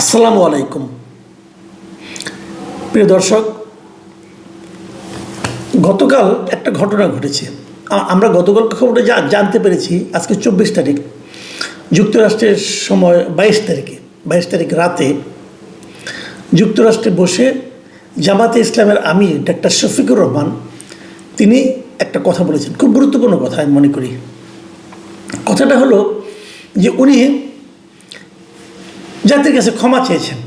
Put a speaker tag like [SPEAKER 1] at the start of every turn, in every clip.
[SPEAKER 1] আসসালামু আলাইকুম। প্রিয় দর্শক, গতকাল একটা ঘটনা ঘটেছে। আমরা গতকাল খবরে যা জানতে পেরেছি আজকে চব্বিশ তারিখ, যুক্তরাষ্ট্রের সময় বাইশ তারিখে, বাইশ তারিখ রাতে যুক্তরাষ্ট্রে বসে জামাতে ইসলামের আমির ডাক্তার শফিকুর রহমান, তিনি একটা কথা বলেছেন। খুব গুরুত্বপূর্ণ কথা আমি মনে করি। কথাটা হলো যে উনি জাতির কাছে ক্ষমা চেয়েছেন।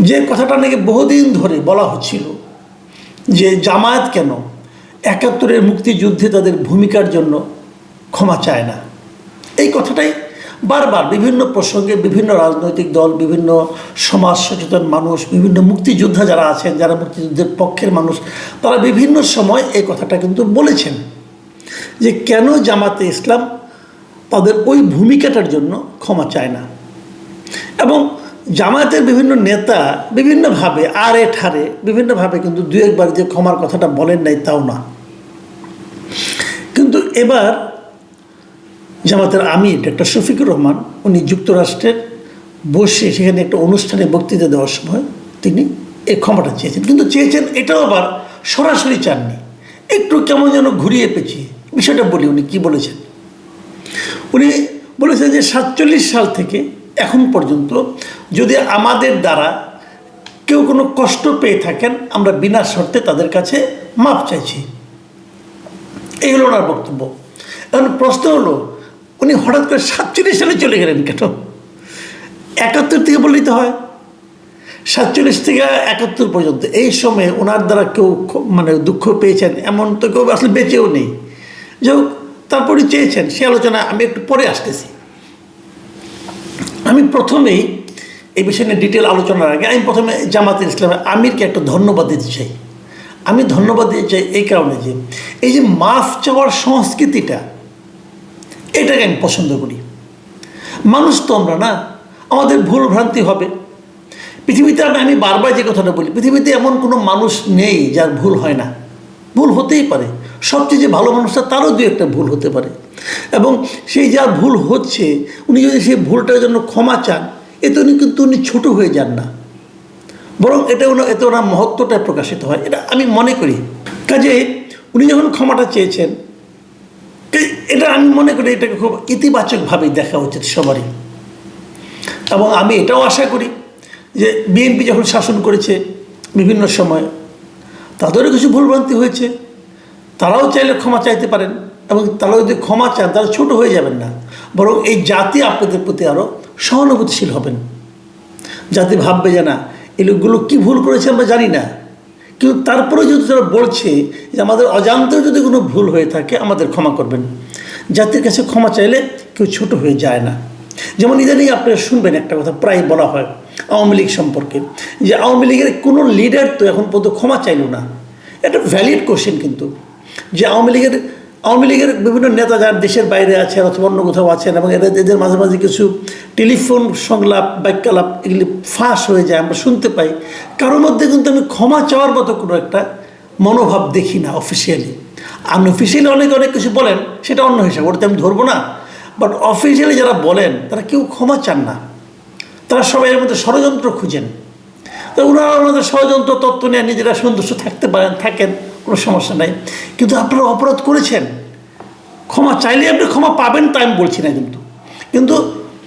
[SPEAKER 1] যে কথাটা নাকি বহুদিন ধরে বলা হচ্ছিল যে জামায়াত কেন একাত্তরের মুক্তিযুদ্ধে তাদের ভূমিকার জন্য ক্ষমা চায় না। এই কথাটাই বারবার বিভিন্ন প্রসঙ্গে বিভিন্ন রাজনৈতিক দল, বিভিন্ন সমাজ সচেতন মানুষ, বিভিন্ন মুক্তিযোদ্ধা যারা আছেন, যারা মুক্তিযুদ্ধের পক্ষের মানুষ, তারা বিভিন্ন সময় এই কথাটা কিন্তু বলেছেন যে কেন জামাতে ইসলাম তাদের ওই ভূমিকাটার জন্য ক্ষমা চায় না। এবং জামায়াতের বিভিন্ন নেতা বিভিন্নভাবে, আরে ঠারে, বিভিন্নভাবে কিন্তু দু একবার যে ক্ষমার কথাটা বলেন নাই তাও না। কিন্তু এবার জামাতের আমির ডক্টর শফিকুর রহমান, উনি যুক্তরাষ্ট্রের বসে সেখানে একটা অনুষ্ঠানে বক্তৃতা দেওয়ার সময় তিনি এই ক্ষমাটা চেয়েছেন। কিন্তু চেয়েছেন এটাও আবার সরাসরি চাননি। একটু কেমন যেন ঘুরিয়ে পেঁচিয়ে, বিষয়টা বলি উনি কী বলেছেন? উনি বলেছেন যে সাতচল্লিশ সাল থেকে এখন পর্যন্ত যদি আমাদের দ্বারা কেউ কোনো কষ্ট পেয়ে থাকেন, আমরা বিনা শর্তে তাদের কাছে মাপ চাইছি। এই হলো ওনার বক্তব্য। এখন প্রশ্ন হলো, উনি হঠাৎ করে সাতচল্লিশ সালে চলে গেলেন কেন? একাত্তর থেকে বললেই তো হয়। সাতচল্লিশ থেকে একাত্তর পর্যন্ত। এই সময়ে ওনার দ্বারা কেউ মানে দুঃখ পেয়েছেন, এমন তো কেউ আসলে বেঁচেও নেই। যাই হোক তারপরে চেয়েছেন, সে আলোচনা আমি একটু পরে আসতেছি। আমি প্রথমেই এই বিষয় নিয়ে ডিটেল আলোচনার আগে আমি প্রথমে জামাতের ইসলামের আমিরকে একটা ধন্যবাদ দিতে চাই। আমি ধন্যবাদ দিতে চাই এই কারণে যে, এই যে মাফ চাওয়ার সংস্কৃতিটা, এটাকে আমি পছন্দ করি। মানুষ তো আমরা না, আমাদের ভুল ভ্রান্তি হবে। পৃথিবীতে আমি আমি বারবার যে কথাটা বলি, পৃথিবীতে এমন কোনো মানুষ নেই যার ভুল হয় না। ভুল হতেই পারে। সবচেয়ে যে ভালো মানুষটা, তারও দু একটা ভুল হতে পারে। এবং সেই যার ভুল হচ্ছে, উনি যদি সেই ভুলটার জন্য ক্ষমা চান এতে উনি কিন্তু উনি ছোট হয়ে যান না। বরং এটা ওনার, এতে ওনার মহত্বটা প্রকাশিত হয়, এটা আমি মনে করি। কাজে উনি যখন ক্ষমাটা চেয়েছেন এটা আমি মনে করি এটাকে খুব ইতিবাচকভাবেই দেখা উচিত সবারই। এবং আমি এটাও আশা করি যে বিএনপি যখন শাসন করেছে বিভিন্ন সময়, তাদেরও কিছু ভুলভ্রান্তি হয়েছে। তারাও চাইলে ক্ষমা চাইতে পারেন এবং তারা যদি ক্ষমা চান, তারা ছোট হয়ে যাবেন না। বরং এই জাতি আপনাদের প্রতি আরও সহানুভূতিশীল হবেন। জাতি ভাববে যে, না, এই লোকগুলো কী ভুল করেছে আমরা জানি না। কিন্তু তারপরে যদি তারা বলছে যে, আমাদের অজান্তেও যদি কোনো ভুল হয়ে থাকে, আমাদের ক্ষমা করবেন। জাতির কাছে ক্ষমা চাইলে কেউ ছোট হয়ে যায় না। যেমন ইদানিং আপনারা শুনবেন একটা কথা প্রায় বলা হয় আওয়ামী লীগ সম্পর্কে, যে আওয়ামী লীগের কোনো লিডার তো এখন পর্যন্ত ক্ষমা চাইল না। এটা ভ্যালিড কোশ্চেন কিন্তু। যে আওয়ামী লীগের আওয়ামী লীগের বিভিন্ন নেতা যারা দেশের বাইরে আছেন অথবা অন্য কোথাও আছেন এবং এদের এদের মাঝে মাঝে কিছু টেলিফোন সংলাপ, বাক্যালাপ এগুলি ফাঁস হয়ে যায়, আমরা শুনতে পাই। কারোর মধ্যে কিন্তু আমি ক্ষমা চাওয়ার মতো কোনো একটা মনোভাব দেখি না অফিসিয়ালি আনঅফিসিয়ালি অনেক অনেক কিছু বলেন, সেটা অন্য হিসাব, ওটাতে আমি ধরবো না। বাট অফিসিয়ালি যারা বলেন, তারা কেউ ক্ষমা চান না। তারা সবাই এর মধ্যে ষড়যন্ত্র খুঁজেন। তো ওনারা ওনাদের ষড়যন্ত্র তত্ত্ব নিয়ে নিজেরা সন্তুষ্ট থাকতে পারেন, থাকেন। কোনো সমস্যা নাই। কিন্তু আপনারা অপরাধ করেছেন। ক্ষমা চাইলে আপনি ক্ষমা পাবেন তা আমি বলছি না কিন্তু কিন্তু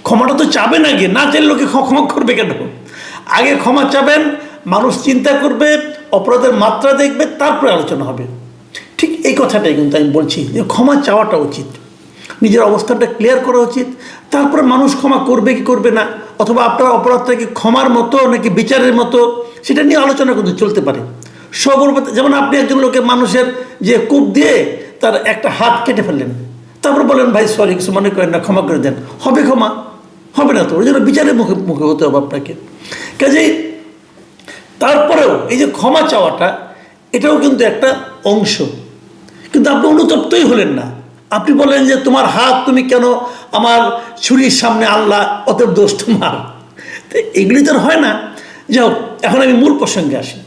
[SPEAKER 1] ক্ষমাটা তো চাবেন আগে না চাইলে লোকে ক্ষমা করবে কেন? আগে ক্ষমা চাবেন, মানুষ চিন্তা করবে, অপরাধের মাত্রা দেখবে, তারপরে আলোচনা হবে। ঠিক এই কথাটাই কিন্তু আমি বলছি যে ক্ষমা চাওয়াটা উচিত। নিজের অবস্থানটা ক্লিয়ার করা উচিত। তারপরে মানুষ ক্ষমা করবে কি করবে না? অথবা আপনার অপরাধটা কি ক্ষমার মতো নাকি বিচারের মতো, সেটা নিয়ে আলোচনা কিন্তু চলতে পারে। সর্বপ্রথম যেমন আপনি একজন লোকের মানুষের যে কূপ দিয়ে তার একটা হাত কেটে ফেললেন। তারপর বলেন ভাই সরি কিছু মনে করেন না, ক্ষমা করে দেন। হবে ক্ষমা? হবে না তো। ওই জন্য বিচারের মুখে মুখে হতে হবে আপনাকে। কাজেই তারপরেও এই যে ক্ষমা চাওয়াটা, এটাও কিন্তু একটা অংশ। কিন্তু আপনি অনুতপ্তই হলেন না। আপনি বলেন যে, তোমার হাত তুমি কেন আমার ছুরির সামনে আল্লাহ অতএব দোষ তোমার? তো এগুলি তো হয় না। যাও এখন আমি মূল প্রসঙ্গে আসি।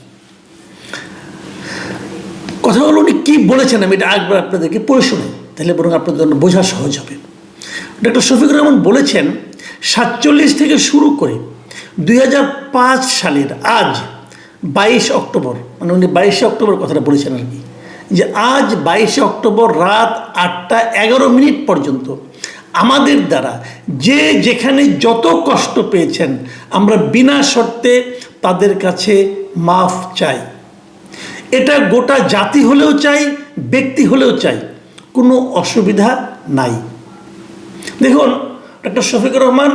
[SPEAKER 1] কথা হলো উনি কী বলেছেন আমি এটা একবার আপনাদেরকে পড়ে শোনাই তাহলে বরং আপনাদের জন্য বোঝা সহজ হবে। ডক্টর শফিকুর রহমান বলেছেন, সাতচল্লিশ থেকে শুরু করে দুই হাজার পাঁচ সালের আজ বাইশ অক্টোবর মানে উনি বাইশে অক্টোবর কথাটা বলেছেন আর কি, যে আজ বাইশে অক্টোবর রাত আটটা এগারো মিনিট পর্যন্ত আমাদের দ্বারা যে যেখানে যত কষ্ট পেয়েছেন, আমরা বিনা শর্তে তাদের কাছে মাফ চাই। এটা গোটা জাতি হলেও চাই, ব্যক্তি হলেও চাই, কোনো অসুবিধা নাই। দেখুন, ডক্টর শফিকুর রহমান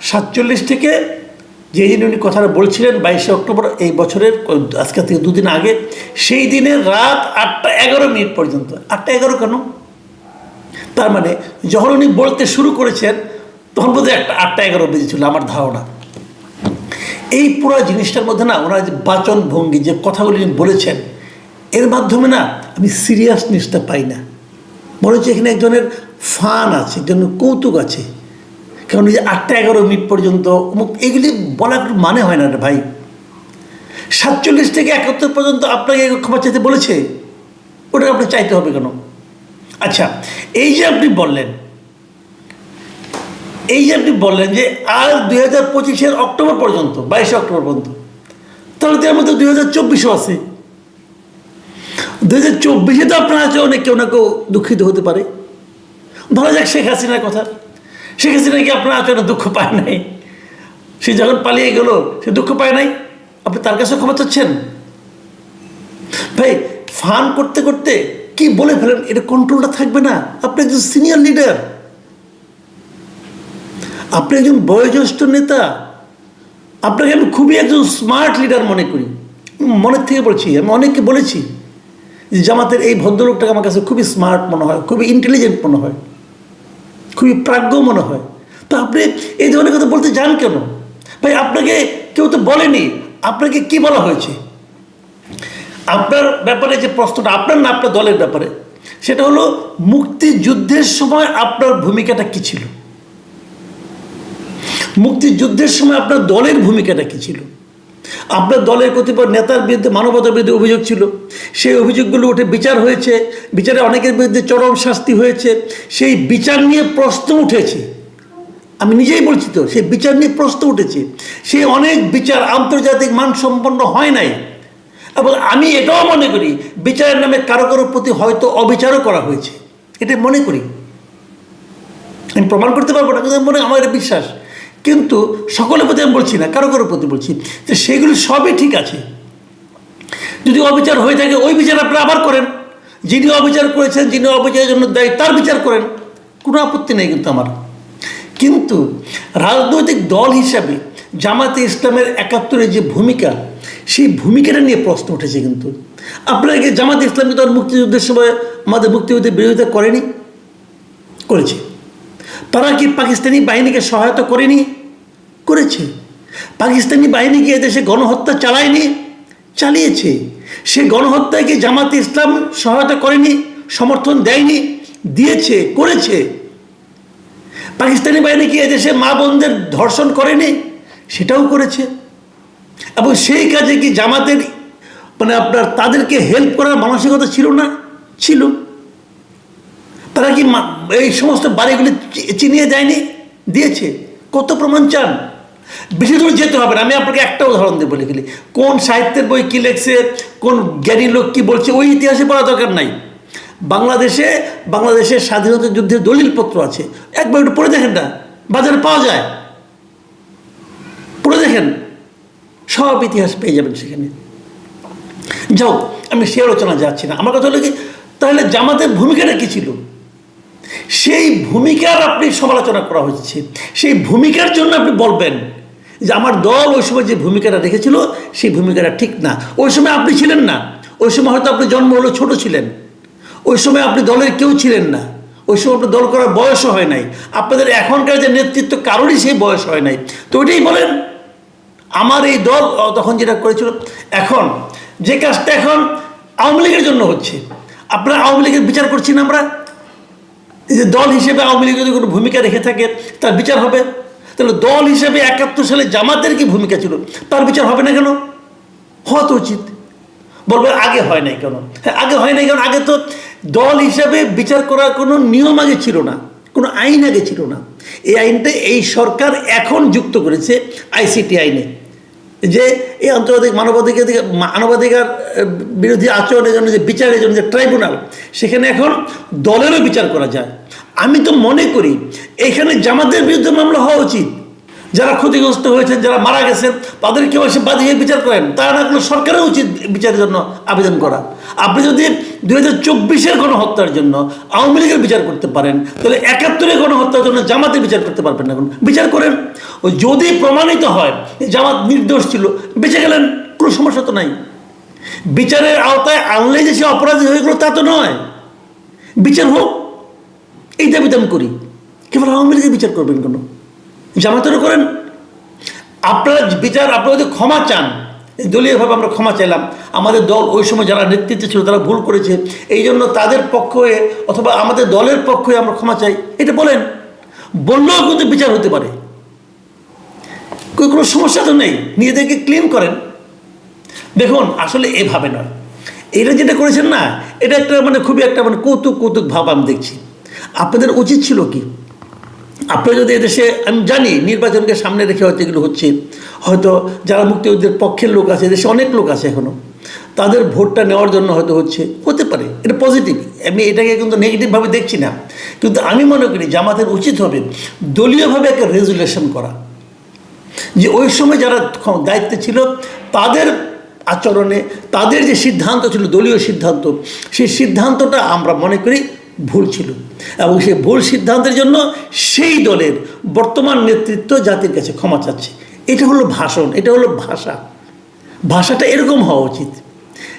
[SPEAKER 1] সাতচল্লিশ থেকে যে দিন উনি কথাটা বলছিলেন, বাইশে অক্টোবর এই বছরের, আজকে থেকে দুদিন আগে, সেই দিনের রাত আটটা এগারো মিনিট পর্যন্ত। আটটা এগারো কেন? তার মানে যখন উনি বলতে শুরু করেছেন, তখন বোধহয় একটা আটটা এগারো বেজেছিল, আমার ধারণা। এই পুরো জিনিসটার মধ্যে না ওনার যে বাচন ভঙ্গি, যে কথাগুলি বলেছেন, এর মাধ্যমে না আমি সিরিয়াসনেসটা পাই না। মনে হচ্ছে এখানে একজনের ফান আছে এক ধরনের কৌতুক আছে। কারণ এই যে আটটা এগারো মিনিট পর্যন্ত অমুক এগুলি বলার মানে হয় না রে ভাই। সাতচল্লিশ থেকে একাত্তর পর্যন্ত আপনাকে ক্ষমা চাইতে বলেছে ওটা আপনি চাইতে হবে কেন? আচ্ছা এই যে আপনি বললেন এই যে আপনি বললেন যে আর দুই হাজার পঁচিশের অক্টোবর পর্যন্ত, বাইশে অক্টোবর পর্যন্ত, তাহলে তো এর মধ্যে দুই হাজার চব্বিশও আছে। দুই হাজার চব্বিশে তো আপনার আছে অনেক কেউ না কেউ দুঃখিত হতে পারে। ধরা যাক শেখ হাসিনার কথা। শেখ হাসিনা কি আপনার আচরণে দুঃখ পায় নাই? সে যখন পালিয়ে গেল, সে দুঃখ পায় নাই? আপনি তার কাছে ক্ষমা চাচ্ছেন? ভাই, ফান করতে করতে কি বলে ফেলেন? এটা কন্ট্রোলটা থাকবে না। আপনি একজন সিনিয়র লিডার আপনি একজন বয়োজ্যেষ্ঠ নেতা, আপনাকে আমি খুবই একজন স্মার্ট লিডার মনে করি। মনের থেকে বলছি, আমি অনেককে বলেছি যে জামাতের এই ভদ্রলোকটাকে আমার কাছে খুবই স্মার্ট মনে হয়, খুবই ইন্টেলিজেন্ট মনে হয়, খুবই প্রাজ্ঞ মনে হয়। তো আপনি এই ধরনের কথা বলতে যান কেন? ভাই, আপনাকে কেউ তো বলেনি, আপনাকে কি বলা হয়েছে? আপনার ব্যাপারে যে প্রশ্নটা, আপনার না, আপনার দলের ব্যাপারে, সেটা হলো মুক্তিযুদ্ধের সময় আপনার ভূমিকাটা কী ছিল? মুক্তিযুদ্ধের সময় আপনার দলের ভূমিকাটা কী ছিল? আপনার দলের কতিপয় নেতার বিরুদ্ধে, মানবতার বিরুদ্ধে অভিযোগ ছিল। সেই অভিযোগগুলো উঠে বিচার হয়েছে। বিচারে অনেকের বিরুদ্ধে চরম শাস্তি হয়েছে। সেই বিচার নিয়ে প্রশ্ন উঠেছে। আমি নিজেই বলছি তো, সেই বিচার নিয়ে প্রশ্ন উঠেছে। সেই অনেক বিচার আন্তর্জাতিক মানসম্পন্ন হয় নাই। এবং আমি এটাও মনে করি, বিচারের নামে কারও কারোর প্রতি হয়তো অবিচারও করা হয়েছে। এটা মনে করি। আমি প্রমাণ করতে পারব না, কিন্তু মনে আমার এটা বিশ্বাস। কিন্তু সকলের প্রতি আমি বলছি না, কারও কারোর প্রতি বলছি, যে সেগুলি সবই ঠিক আছে। যদি অবিচার হয়ে থাকে, ওই বিচার আপনারা আবার করেন। যিনি অবিচার করেছেন, যিনি অবিচারের জন্য দায়ী, তার বিচার করেন। কোনো আপত্তি নেই কিন্তু আমার। কিন্তু রাজনৈতিক দল হিসাবে জামাতে ইসলামের একাত্তরের যে ভূমিকা, সেই ভূমিকাটা নিয়ে প্রশ্ন উঠেছে কিন্তু। আপনারা জামাতে ইসলামী দল মুক্তিযুদ্ধের সময় আমাদের মুক্তিযুদ্ধের বিরোধিতা করেনি? করেছে। তারা কি পাকিস্তানি বাহিনীকে সহায়তা করেনি? করেছে। পাকিস্তানি বাহিনী কি এদেশে গণহত্যা চালায়নি? চালিয়েছে। সে গণহত্যায় কি জামাতে ইসলাম সহায়তা করেনি, সমর্থন দেয়নি? দিয়েছে, করেছে। পাকিস্তানি বাহিনী কি এদেশে মা বোনদের ধর্ষণ করেনি? সেটাও করেছে। এবং সেই কাজে কি জামাতের মানে আপনার তাদেরকে হেল্প করার মানসিকতা ছিল না? ছিল। তারা কি এই সমস্ত বাড়িগুলি চিনিয়ে দেয়নি? দিয়েছে। কত প্রমাণ চান? বেশি দূর যেতে হবে না। আমি আপনাকে একটা উদাহরণ দিয়ে বলে গেলি কোন সাহিত্যের বই কী লেখছে? কোন জ্ঞানী লোক কী বলছে? ওই ইতিহাসে পড়া দরকার নাই। বাংলাদেশে, বাংলাদেশের স্বাধীনতা যুদ্ধের দলিলপত্র আছে। একবার একটু পড়ে দেখেন না। বাজারে পাওয়া যায়। পড়ে দেখেন। সব ইতিহাস পেয়ে যাবেন সেখানে। যাও, আমি সে আলোচনা যাচ্ছি না। আমার কথা হলো কি, তাহলে জামাতের ভূমিকাটা কী ছিল? সেই ভূমিকার আপনি সমালোচনা করা হচ্ছে সেই ভূমিকার জন্য আপনি বলবেন যে আমার দল ওই সময় যে ভূমিকাটা রেখেছিল, সেই ভূমিকাটা ঠিক না। ওই সময় আপনি ছিলেন না। ওই সময় হয়তো আপনি জন্ম হলো ছোট ছিলেন। ওই সময় আপনি দলের কেউ ছিলেন না। ওই সময় আপনার দল করার বয়সও হয় নাই। আপনাদের এখনকার যে নেতৃত্ব, কারোরই সেই বয়স হয় নাই। তো ওইটাই বলেন। আমার এই দল তখন যেটা করেছিল, এখন যে কাজটা এখন আওয়ামী লীগের জন্য হচ্ছে। আপনারা আওয়ামী লীগের বিচার করছি না আমরা? যে দল হিসেবে আওয়ামী লীগ যদি কোনো ভূমিকা রেখে থাকে, তার বিচার হবে। তাহলে দল হিসেবে একাত্তর সালে জামাতের কি ভূমিকা ছিল? তার বিচার হবে না কেন? হওয়া তো উচিত। বলবে আগে হয় নাই কেন? হ্যাঁ আগে হয় নাই কেন? আগে তো দল হিসাবে বিচার করার কোনো নিয়ম আগে ছিল না, কোনো আইন আগে ছিল না। এই আইনটা এই সরকার এখন যুক্ত করেছে আইসিটি আইনে। যে এই আন্তর্জাতিক মানবাধিকার মানবাধিকার বিরোধী আচরণের জন্য যে বিচারের জন্য যে ট্রাইব্যুনাল, সেখানে এখন দলেরও বিচার করা যায়। আমি তো মনে করি, এখানে জামাতের বিরুদ্ধে মামলা হওয়া উচিত। যারা ক্ষতিগ্রস্ত হয়েছেন, যারা মারা গেছেন, তাদেরকে এসে বাদিয়ে বিচার করেন। তা না করলে সরকারের উচিত বিচারের জন্য আবেদন করা। আপনি যদি দুই হাজার চব্বিশের গণহত্যার জন্য আওয়ামী লীগের বিচার করতে পারেন, তাহলে একাত্তরের গণহত্যার জন্য জামাতের বিচার করতে পারবেন না। বিচার করেন। ও যদি প্রমাণিত হয় জামাত নির্দোষ ছিল, বেঁচে গেলেন, কোনো সমস্যা তো নাই। বিচারের আওতায় আনলে যে সে অপরাধী হয়ে গেলো তা তো নয়। বিচার হোক। এই দাবিতে আমি করি। কেবল আওয়ামী লীগের বিচার করবেন কেন? জামাতেরও করেন। আপনারা বিচার, আপনারা যদি ক্ষমা চান দলীয়ভাবে আমরা ক্ষমা চাইলাম। আমাদের দল ওই সময় যারা নেতৃত্বে ছিল, তারা ভুল করেছে। এই জন্য তাদের পক্ষ হয়ে অথবা আমাদের দলের পক্ষ হয়ে আমরা ক্ষমা চাই। এটা বলেন বললেও কিন্তু বিচার হতে পারে। কোনো সমস্যা তো নেই। নিজেদেরকে ক্লিন করেন। দেখুন, আসলে এভাবে নয়। এটা যেটা করেছেন না, এটা একটা মানে খুবই একটা মানে কৌতুক কৌতুক ভাব আমি দেখছি। আপনাদের উচিত ছিল কি? আপনারা যদি এদেশে, আমি জানি নির্বাচনকে সামনে রেখে হয়তো এগুলো হচ্ছে, হয়তো যারা মুক্তিযুদ্ধের পক্ষের লোক আছে দেশে অনেক লোক আছে এখনও তাদের ভোটটা নেওয়ার জন্য হয়তো হচ্ছে, হতে পারে, এটা পজিটিভ আমি এটাকে কিন্তু নেগেটিভভাবে দেখছি না। কিন্তু আমি মনে করি জামাতের উচিত হবে দলীয়ভাবে একটা রেজুলেশন করা। যে ওই সময় যারা দায়িত্বে ছিল, তাদের আচরণে, তাদের যে সিদ্ধান্ত ছিল, দলীয় সিদ্ধান্ত, সেই সিদ্ধান্তটা আমরা মনে করি ভুল ছিল। এবং সেই ভুল সিদ্ধান্তের জন্য সেই দলের বর্তমান নেতৃত্ব জাতির কাছে ক্ষমা চাচ্ছে। এটা হলো ভাষণ, এটা হলো ভাষা। ভাষাটা এরকম হওয়া উচিত।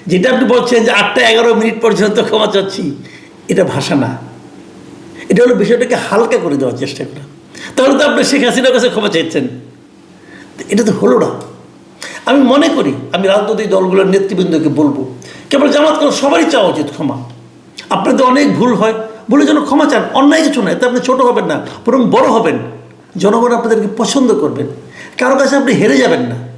[SPEAKER 1] যেটা আপনি বলছেন যে আটটা এগারো মিনিট পর্যন্ত ক্ষমা চাচ্ছি, এটা ভাষা না। এটা হলো বিষয়টাকে হালকা করে দেওয়ার চেষ্টা করা। তাহলে তো আপনি শেখ হাসিনার কাছে ক্ষমা চাইছেন এটা তো হলো না। আমি মনে করি, আমি রাজনৈতিক দলগুলোর নেতৃবৃন্দকে বলব, কেবল জামাত করে সবারই চাওয়া উচিত ক্ষমা। আপনাদের অনেক ভুল হয়। ভুলের জন্য ক্ষমা চান। অন্যায় কিছু নয়, এতে আপনি ছোটো হবেন না, বরং বড় হবেন। জনগণ আপনাদেরকে পছন্দ করবেন। কারও কাছে আপনি হেরে যাবেন না।